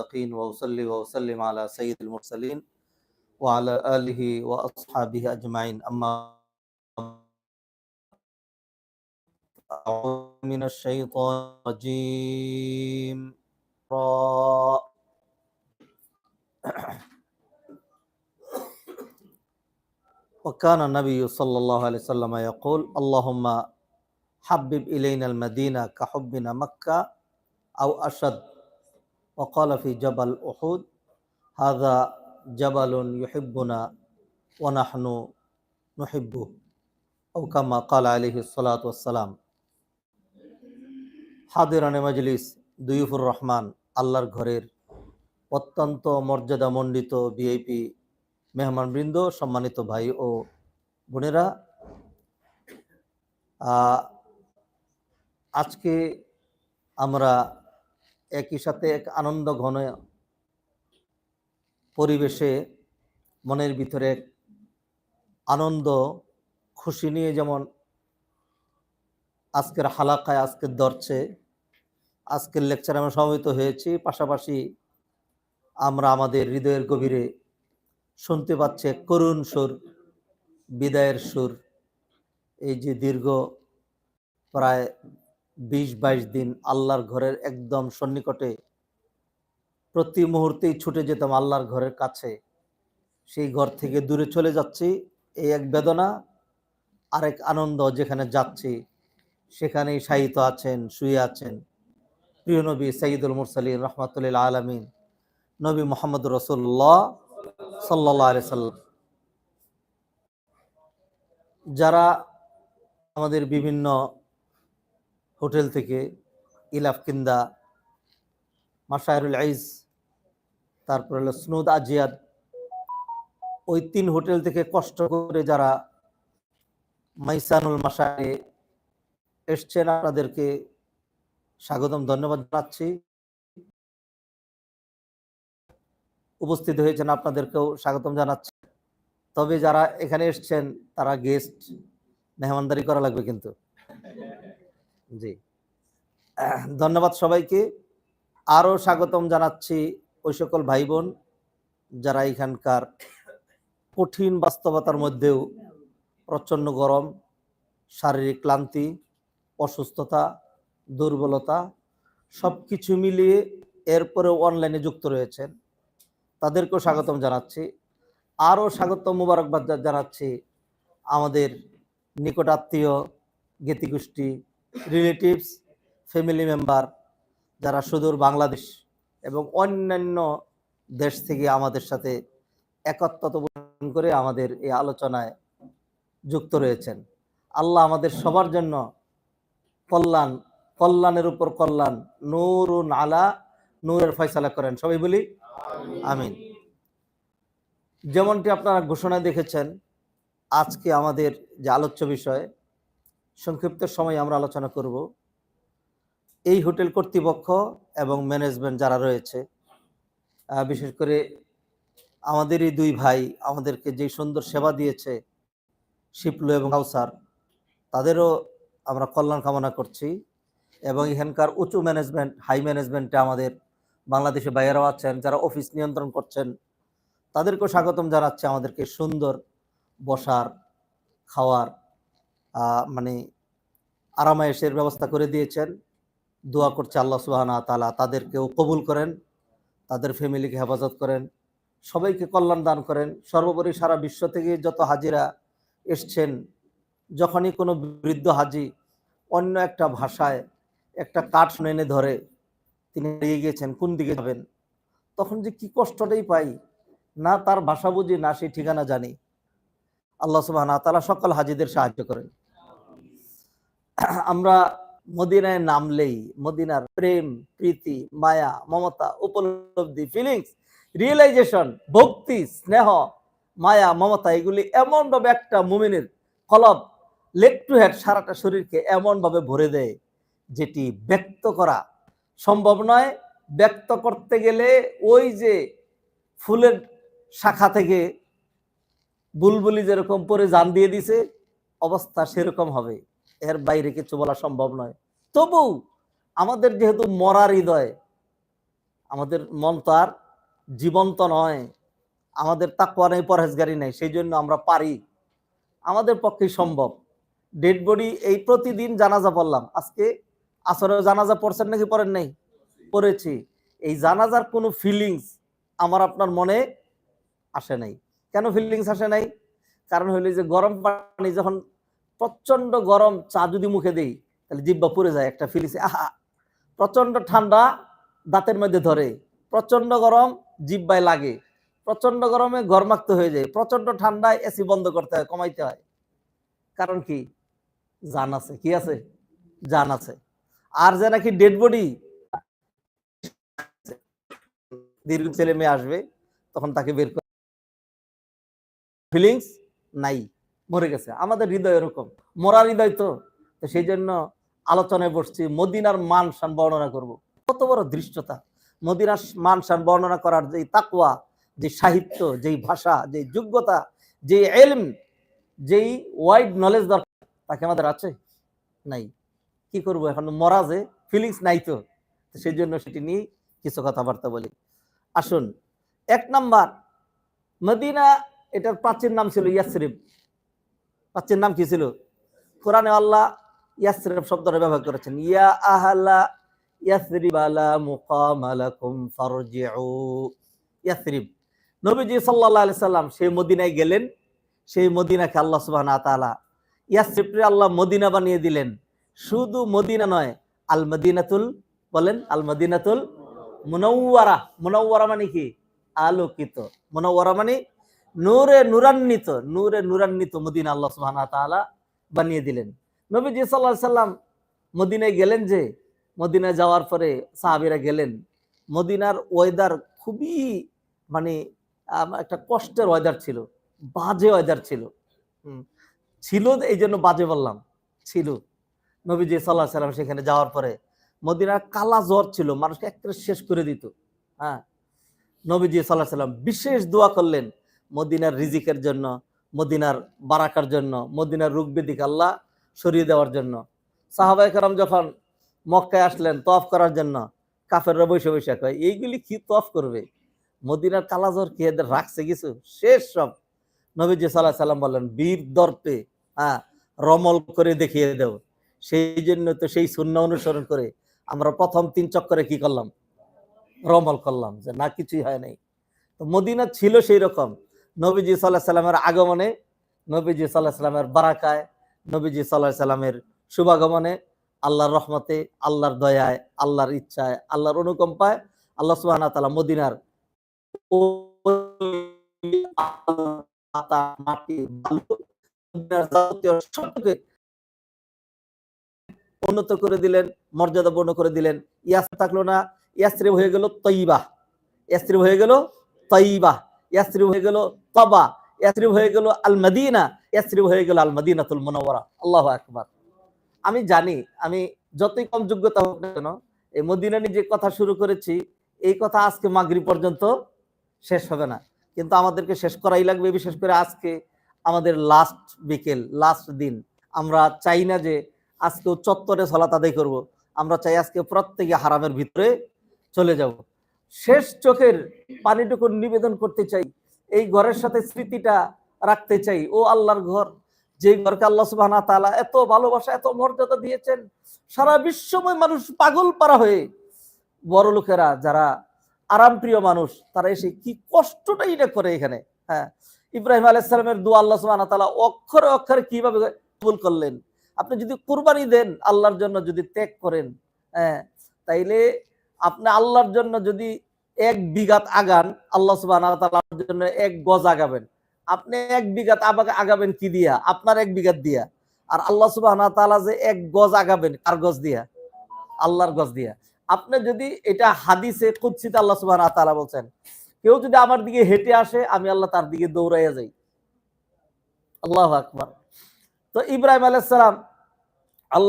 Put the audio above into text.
المتقين وأصلي وأسلم على سيد المرسلين وعلى آله وأصحابه أجمعين. أما من الشيطان الرجيم. وكان النبي صلى الله عليه وسلم يقول اللهم حبب إلينا المدينة كحبنا مكة أو أشد وقال في جبل أحد هذا جبل يحبنا ونحن نحبه أو كما قال عليه الصلاة والسلام হাদিরানে মজলিস দুইফুর রহমান আল্লাহর ঘরের অত্যন্ত মর্যাদা মণ্ডিত ভিআইপি মেহমানবৃন্দ সম্মানিত ভাই ও বোনেরা আহ, আজকে আমরা একই সাথে এক আনন্দ ঘন পরিবেশে মনের ভিতরে এক আনন্দ, খুশি নিয়ে যেমন আজকের হালাকায় আজকের দর্শে আজকের লেকচারে আমরা সমবেত হয়েছি, পাশাপাশি আমরা আমাদের হৃদয়ের গভীরে শুনতে পাচ্ছে করুণ সুর, বিদায়ের সুর। এই যে দীর্ঘ প্রায় বিশ বাইশ দিন আল্লাহর ঘরের একদম সন্নিকটে প্রতি মুহূর্তেই ছুটে যেতাম আল্লাহর ঘরের কাছে। সেই ঘর থেকে দূরে চলে যাচ্ছি, এই এক বেদনা, আরেক আনন্দ যেখানে যাচ্ছি। সেখানেই শায়িত আছেন, শুয়ে আছেন। প্রিয় নবী সঈদুল মুরসালিন রহমতুল্লাহ আলমিন, নবী মোহাম্মদ রসুল্লাহ সাল্লাহ আলি সাল্লাম। যারা আমাদের বিভিন্ন হোটেল থেকে ইলাফকিন্দা মাসায়রুল আইজ, তারপর হলো স্নুদ আজিয়াদ, ওই তিন হোটেল থেকে কষ্ট করে যারা মাইসানুল মাসায় এসছেন, আপনাদেরকে স্বাগতম, ধন্যবাদ জানাচ্ছি। উপস্থিত হয়েছেন, আপনাদেরকেও স্বাগতম জানাচ্ছি। তবে যারা এখানে এসছেন, তারা গেস্ট মেহমানদারি করা লাগবে কিন্তু। জি। ধন্যবাদ সবাইকে। আরও স্বাগতম জানাচ্ছি ওই সকল ভাই বোন যারা এখানকার কঠিন বাস্তবতার মধ্যেও প্রচণ্ড গরম, শারীরিক ক্লান্তি, অসুস্থতা, দুর্বলতা সব কিছু মিলিয়ে এরপরেও অনলাইনে যুক্ত রয়েছেন। তাদেরকেও স্বাগতম জানাচ্ছি। আরও স্বাগতম মুবারকবাদ জানাচ্ছি আমাদের নিকট আত্মীয়, জ্ঞাতিগোষ্ঠী রিলেটিভস ফ্যামিলি মেম্বার যারা সুদূর বাংলাদেশ এবং অন্যান্য দেশ থেকে আমাদের সাথে একত্রতা করে আমাদের এই আলোচনায় যুক্ত রয়েছেন। আল্লাহ আমাদের সবার জন্য কল্যাণ, কল্যাণের উপর কল্যাণ, নূরুন আলা, নূরের ফয়সালা করেন। সবাই বলি, আমিন। যেমনটি আপনারা ঘোষণায় দেখেছেন, আজকে আমাদের যে আলোচ্য বিষয় সংক্ষিপ্ত সময় আমরা আলোচনা করব। এই হোটেল কর্তৃপক্ষ এবং ম্যানেজমেন্ট যারা রয়েছে বিশেষ করে আমাদের এই দুই ভাই আমাদেরকে যে সুন্দর সেবা দিয়েছে শিপলু এবং কাউসার, তাদেরও আমরা কল্যাণ কামনা করছি এবং এখানকার উঁচু ম্যানেজমেন্ট, হাই ম্যানেজমেন্টে আমাদের বাংলাদেশে বাইরেও আছেন, যারা অফিস নিয়ন্ত্রণ করছেন, তাদেরকেও স্বাগতম জানাচ্ছে আমাদেরকে সুন্দর বসার, খাওয়ার মানে আরামায়েশের ব্যবস্থা করে দিয়েছেন। দোয়া করছে আল্লাহ সুবাহানা তালা তাদেরকেও কবুল করেন, তাদের ফ্যামিলিকে হেফাজত করেন, সবাইকে কল্যাণ দান করেন। সর্বোপরি সারা বিশ্ব থেকে যত হাজিরা এসছেন, যখনই কোনো বৃদ্ধ হাজি অন্য একটা ভাষায় একটা কাঠ এনে ধরে, তিনি এগিয়ে গিয়েছেন, কোন দিকে যাবেন? তখন যে কি কষ্টটাই পাই, না তার ভাষা বুঝি, না সেই ঠিকানা জানি। আল্লাহ সুবাহ সকল হাজিদের সাহায্য করেন আমরা মদিনায় নামলেই মদিনার প্রেম, প্রীতি, মায়া, মমতা, উপলব্ধি ফিলিংস রিয়েলাইজেশন ভক্তি, স্নেহ, মায়া, মমতা, এগুলি এমনভাবে একটা মুমিনের কলব লেগ টু হেড সারাটা শরীরকে এমনভাবে ভরে দেয়, যেটি ব্যক্ত করা সম্ভব নয়। ব্যক্ত করতে গেলে ওই যে ফুলের শাখা থেকে বুলবুলি যেরকম পরে জান দিয়ে দিছে, অবস্থা সেরকম হবে। এর বাইরে কিছু বলা সম্ভব নয়। তবু আমাদের যেহেতু মরার হৃদয়, আমাদের মন তো আর জীবন্ত নয়, আমাদের তাকুয়া নেই, পরহেজগারি নেই, সেই জন্য আমরা পারি। আমাদের পক্ষে সম্ভব। ডেড বডি এই প্রতিদিন জানাজা পড়লাম। আজকে আসরে জানাজা পড়ছেন নাকি পড়েন নাই? পড়েছি। এই জানাজার কোনো ফিলিংস আমার আপনার মনে আসে নাই। কেন ফিলিংস আসে নাই? কারণ হইল যে গরম পানি, যখন প্রচণ্ড গরম চা যদি মুখে দেই, তাহলে জিব্বা পুড়ে যায় একটা ফিলিংস আহা! প্রচণ্ড ঠান্ডা দাঁতের মধ্যে ধরে প্রচণ্ড গরম জিব্বায় লাগে প্রচণ্ড গরমে গরমাক্ত হয়ে যায় প্রচণ্ড ঠান্ডায় এসি বন্ধ করতে হয়, কমাইতে হয়। কারণ কি? জান আছে, কি আছে? জান আছে। আর যে নাকি ডেড বডি দীর্ঘ ছেলে মেয়ে আসবে, তখন তাকে বের করে ফিলিংস নাই, মরে গেছে। আমাদের হৃদয় এরকম। মরার হৃদয় তো। তো সেই জন্য আলোচনায় বসছি, মদিনার মান শান বর্ণনা করব। কত বড় দৃশ্যতা মদিনার মান শান বর্ণনা করার যেই তাকুয়া যে সাহিত্য, যেই ভাষা, যেই যোগ্যতা যে এলম, যেই ওয়াইড নলেজ দরকার, তাকে আমাদের আছে? নাই। কি করব এখন? মরা যে ফিলিংস নাই তো সেই জন্য সেটি নিয়ে কিছু কথাবার্তা বলি। আসুন, এক নাম্বার, মদিনা এটার প্রাচীন নাম ছিল ইয়াসরিব। প্রাচীন নাম কি ছিল? কোরআনে আল্লাহ ইয়াসরিব শব্দটা ব্যবহার করেছেন। ইয়া আহালা ইয়াসরিব আলা মুকাম লাকুম ফারজিউ। ইয়াসরিব। নবীজি সাল্লাল্লাহু আলাইহি সাল্লাম সেই মদিনায় গেলেন। সেই মদিনাকে আল্লাহ সুবহানাহু ওয়া তাআলা ইয়াসরিবকে আল্লাহ মদিনা বানিয়ে দিলেন। শুধু মদিনা নয় আল মদিনাতুল বলেন আল মদিনাতুল মুনাওয়ারা। মুনাওয়ারা মানে কি? আলোকিত। মুনাওয়ারা মানে নূরে নুরান্বিত নূরে নুরান্বিত মদিনা আল্লাহ সুবহানাহু ওয়া বানিয়ে দিলেন। নবীজি আলাইহি সাল্লাম মদিনায় গেলেন যে, মদিনায় যাওয়ার পরে সাহাবীরা গেলেন। মদিনার ওয়েদার খুবই মানে একটা কষ্টের ওয়েদার ছিল, বাজে ওয়েদার ছিল। ছিল এই জন্য বাজে বললাম, ছিল। নবীজি সাল্লাহ সাল্লাম সেখানে যাওয়ার পরে মদিনার কালা জ্বর ছিল, মানুষকে একেবারে শেষ করে দিত। হ্যাঁ নবীজি সাল্লাহ সাল্লাম বিশেষ দোয়া করলেন মদিনার রিজিকের জন্য, মদিনার বারাকার জন্য, মদিনার রোগ ব্যাধিকে আল্লাহ সরিয়ে দেওয়ার জন্য। সাহাবাই কারাম যখন মক্কায় আসলেন তফ করার জন্য, কাফেররা বসে বসে কয়, এইগুলি কি তফ করবে? মদিনার কালাজর কি এদের রাখছে কিছু? শেষ সব নবীজি সাল্লাহ সাল্লাম বললেন, বীর দর্পে হ্যাঁ রমল করে দেখিয়ে দেও। সেই জন্য তো সেই শূন্য অনুসরণ করে আমরা প্রথম তিন চক্করে কি করলাম? রমল করলাম যে না, কিছুই হয় নাই। তো মদিনা ছিল সেই রকম। নবীজি সাল্লাহ সাল্লামের আগমনে, নবীজি সাল্লাহ সাল্লামের বারাকায়, নবীজি সাল্লাহ সাল্লামের শুভাগমনে, আল্লাহর রহমতে, আল্লাহর দয়ায়, আল্লাহর ইচ্ছায়, আল্লাহর অনুকম্পায় আল্লাহ সুবহানাহু ওয়া তাআলা মদিনার উন্নত করে দিলেন মর্যাদা পূর্ণ করে দিলেন। ইয়াস থাকল না, ইয়াসরিব হয়ে গেল তৈবা ইয়াসরিব হয়ে গেল তৈবা ইয়াসরিব হয়ে গেল তবা, ইয়াসরিব হয়ে গেল আল মদিনা ইয়াসরিব হয়ে গেল আল মদিনাতুল মুনাওয়ারা। আল্লাহু আকবার। আমি জানি, আমি যতই কম যোগ্যতা হোক না কেন, এই মদিনা নিয়ে যে কথা শুরু করেছি, এই কথা আজকে মাগরি পর্যন্ত শেষ হবে না। কিন্তু আমাদেরকে শেষ করাই লাগবে, বিশেষ করে আজকে আমাদের লাস্ট বিকেল লাস্ট দিন। আমরা চাই না যে আজকে চত্বরে সলাত আদায় করব। আমরা চাই আজকে প্রত্যেকে হারামের ভিতরে চলে যাব। শেষ চোখের পানিটুকু নিবেদন করতে চাই এই ঘরের সাথে স্মৃতিটা রাখতে চাই। ও আল্লাহর ঘর যে ঘরকে আল্লাহ সুবহানাহু ওয়া তাআলা এত ভালোবাসা, এত মর্যাদা দিয়েছেন, সারা বিশ্বময় মানুষ পাগল পারা হয়ে বড় লোকেরা যারা আরামপ্রিয় মানুষ, তারা এসে কি কষ্টটাই এটা করে এখানে হ্যাঁ? ইব্রাহিম আলাইসালামের দু আল্লাহ সুবহানাহু তালা অক্ষরে অক্ষরে কীভাবে কবুল করলেন? আপনি যদি কুরবানি দেন আল্লাহর জন্য যদি ত্যাগ করেন হ্যাঁ? তাইলে আপনি আল্লাহর জন্য যদি এক বিঘাত আগান আল্লাহ তাআলার জন্য এক গজ আগাবেন। আপনি এক বিঘাত আগাবেন কি দিয়া? আপনার এক বিঘাত দিয়া। আর আল্লাহ ওয়া যে এক গজ আগাবেন, কার গজ দিয়া? আল্লাহর গজ দিয়া। আপনি যদি এটা হাদিসে, কুদসিতে আল্লাহ ওয়া বলছেন, কেউ যদি আমার দিকে হেঁটে আসে, আমি আল্লাহ তার দিকে দৌড়াইয়া যাই। আল্লাহ আকবার। তো ইব্রাহিম আলাইহিস সালাম আল্লাহ